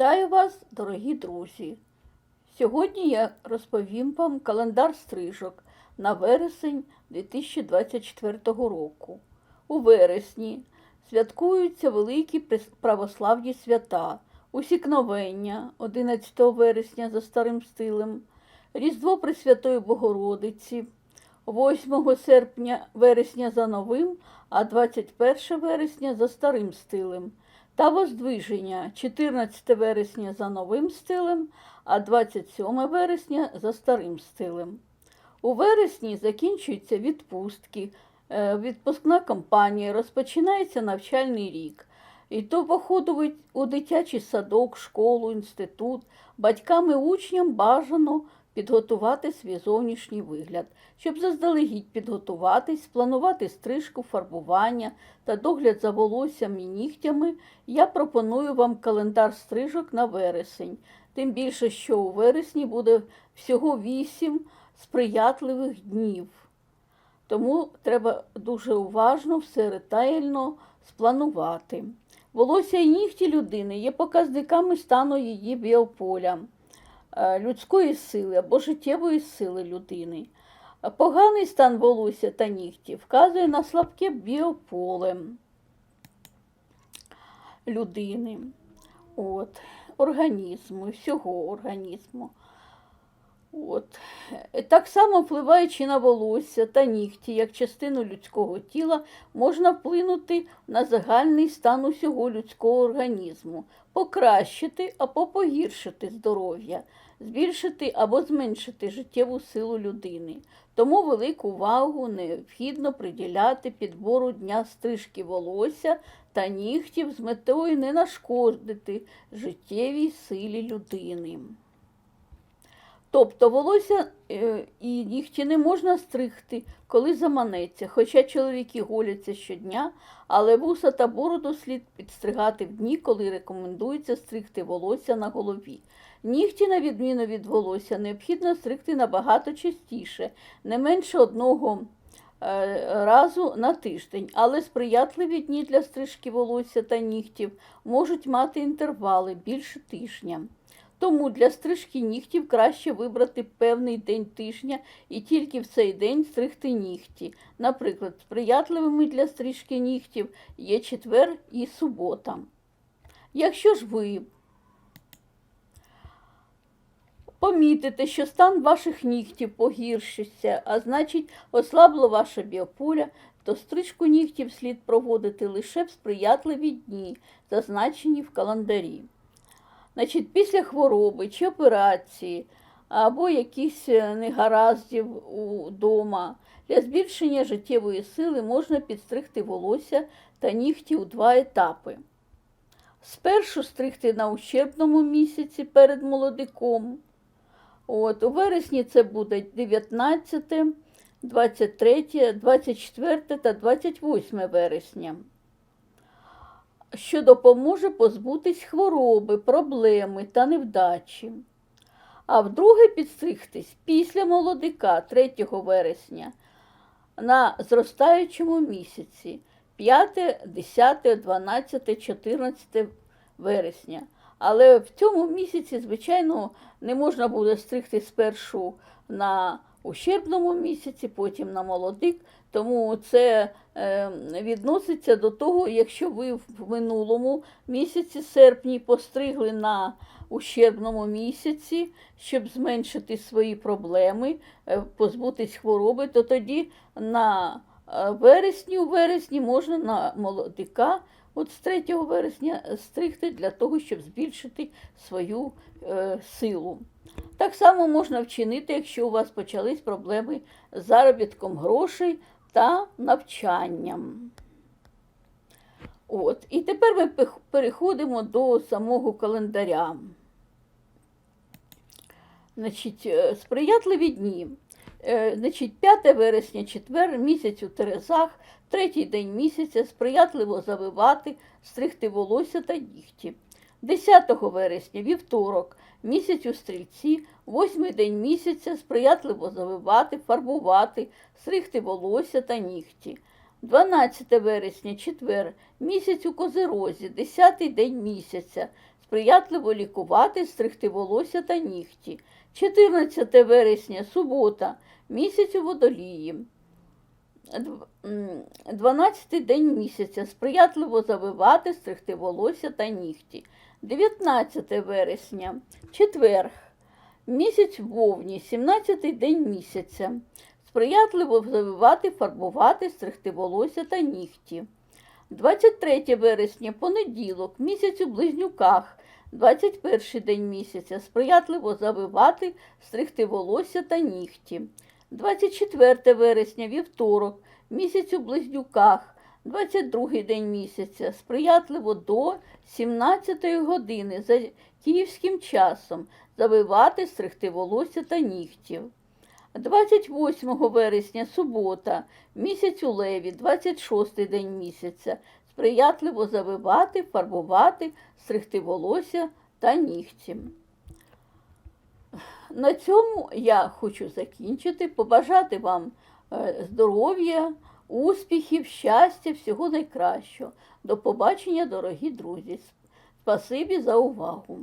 Вітаю вас, дорогі друзі! Сьогодні я розповім вам календар стрижок на вересень 2024 року. У вересні святкуються великі православні свята, усікновення 11 вересня за старим стилем, Різдво Пресвятої Богородиці 8 серпня вересня за новим, а 21 вересня за старим стилем та Воздвиження 14 вересня за новим стилем, а 27 вересня за старим стилем. У вересні закінчуються відпустки, е, відпускна кампанія, розпочинається навчальний рік. І то походу у дитячий садок, школу, інститут, батькам і учням бажано підготувати свій зовнішній вигляд, щоб заздалегідь підготуватись, спланувати стрижку, фарбування та догляд за волоссям і нігтями, я пропоную вам календар стрижок на вересень. Тим більше, що у вересні буде всього вісім сприятливих днів. Тому треба дуже уважно, все ретельно спланувати. Волосся і нігті людини є показниками стану її біополя, людської сили або життєвої сили людини. Поганий стан волосся та нігті вказує на слабке біополе людини, от, організму, всього організму. От. Так само впливаючи на волосся та нігті, як частину людського тіла, можна вплинути на загальний стан усього людського організму, покращити або погіршити здоров'я, збільшити або зменшити життєву силу людини. Тому велику увагу необхідно приділяти підбору дня стрижки волосся та нігтів з метою не нашкодити життєвій силі людини. Тобто волосся е, і нігті не можна стригти, коли заманеться, хоча чоловіки голяться щодня, але вуса та бороду слід підстригати в дні, коли рекомендується стригти волосся на голові. Нігті, на відміну від волосся, необхідно стригти набагато частіше, не менше одного е, разу на тиждень, але сприятливі дні для стрижки волосся та нігтів можуть мати інтервали більше тижня. Тому для стрижки нігтів краще вибрати певний день тижня і тільки в цей день стригти нігті. Наприклад, сприятливими для стрижки нігтів є четвер і субота. Якщо ж ви помітите, що стан ваших нігтів погіршився, а значить ослабло ваше біополя, то стрижку нігтів слід проводити лише в сприятливі дні, зазначені в календарі. Значить, після хвороби чи операції або якихось е, негараздів вдома для збільшення життєвої сили можна підстригти волосся та нігті у два етапи. Спершу стригти на ущербному місяці перед молодиком. От, у вересні це буде 19, 23, 24 та 28 вересня що допоможе позбутись хвороби, проблеми та невдачі. А вдруге підстригтись після молодика 3 вересня на зростаючому місяці 5, 10, 12, 14 вересня. Але в цьому місяці, звичайно, не можна буде стригти спершу на ущербному місяці, потім на молодик. Тому це е, відноситься до того, якщо ви в минулому місяці серпні постригли на ущербному місяці, щоб зменшити свої проблеми, е, позбутись хвороби, то тоді на е, вересні, у вересні можна на молодика от з 3 вересня стригти для того, щоб збільшити свою е, силу. Так само можна вчинити, якщо у вас почались проблеми з заробітком грошей та навчанням. От. І тепер ми переходимо до самого календаря. Значить, е, сприятливі дні. Е, Значить, 5 вересня, четвер, місяць у Терезах, третій день місяця, сприятливо завивати, стригти волосся та нігті. 10 вересня, вівторок, місяць у стрільці, восьмий день місяця, сприятливо завивати, фарбувати, стригти волосся та нігті. 12 вересня, четвер, місяць у козирозі, 10 день місяця, сприятливо лікувати, стригти волосся та нігті. 14 вересня, субота, місяць у водолії. Дв- м, 12 день місяця, сприятливо завивати, стригти волосся та нігті. 19 вересня, четверг, місяць вовні, 17-й день місяця. Сприятливо завивати, фарбувати, стригти волосся та нігті. 23 вересня, понеділок, місяць у близнюках, 21 день місяця, сприятливо завивати, стригти волосся та нігті. 24 вересня, вівторок, місяць у близнюках, 22 день місяця, сприятливо до 17 години за київським часом, завивати, стригти волосся та нігтів. 28 вересня, субота, місяць у леві, 26 день місяця, сприятливо завивати, фарбувати, стригти волосся та нігті. На цьому я хочу закінчити, побажати вам е, здоров'я, успіхів, щастя, всього найкращого. До побачення, дорогі друзі. Спасибі за увагу.